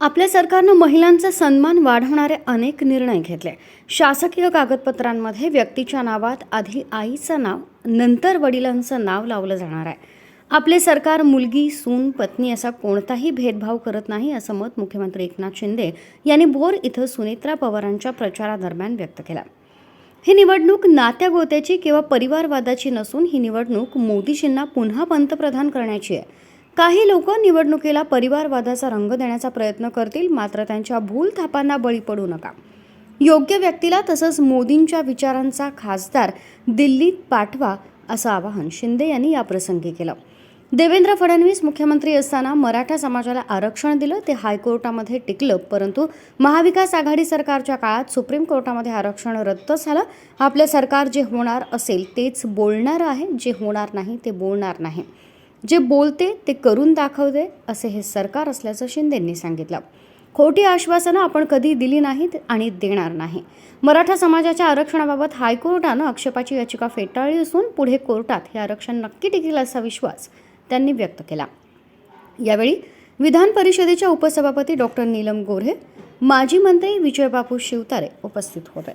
आपल्या सरकारनं महिलांचा सन्मान वाढवणारे अनेक निर्णय घेतले. शासकीय कागदपत्रांमध्ये व्यक्तीच्या नावात आधी आईचं नाव नंतर वडिलांचं नाव लावलं जाणार आहे. आपले सरकार मुलगी सून पत्नी असा कोणताही भेदभाव करत नाही असं मत मुख्यमंत्री एकनाथ शिंदे यांनी भोर इथं सुनेत्रा पवारांच्या प्रचारादरम्यान व्यक्त केलं. ही निवडणूक नात्यागोत्याची किंवा परिवारवादाची नसून ही निवडणूक मोदीजींना पुन्हा पंतप्रधान करण्याची आहे. काही लोक निवडणुकीला परिवारवादाचा रंग देण्याचा प्रयत्न करतील मात्र त्यांच्या भूल थापांना बळी पडू नका. योग्य व्यक्तीला तसंच मोदींच्या विचारांचा खासदार दिल्लीत पाठवा असं आवाहन शिंदे यांनी याप्रसंगी केलं. देवेंद्र फडणवीस मुख्यमंत्री असताना मराठा समाजाला आरक्षण दिलं ते हायकोर्टामध्ये टिकलं परंतु महाविकास आघाडी सरकारच्या काळात सुप्रीम कोर्टामध्ये आरक्षण रद्द झालं. आपलं सरकार जे होणार असेल तेच बोलणार आहे जे होणार नाही ते बोलणार नाही. जे बोलते ते करून दाखवते असे हे सरकार असल्याचं शिंदेंनी सांगितलं. खोटी आश्वासनं आपण कधी दिली नाहीत आणि देणार नाही. मराठा समाजाच्या आरक्षणाबाबत हायकोर्टानं आक्षेपाची याचिका फेटाळली असून पुढे कोर्टात हे आरक्षण नक्की टिकेल असा विश्वास त्यांनी व्यक्त केला. यावेळी विधान परिषदेच्या उपसभापती डॉक्टर नीलम गोऱ्हे माजी मंत्री विजयबापू शिवतारे उपस्थित होते.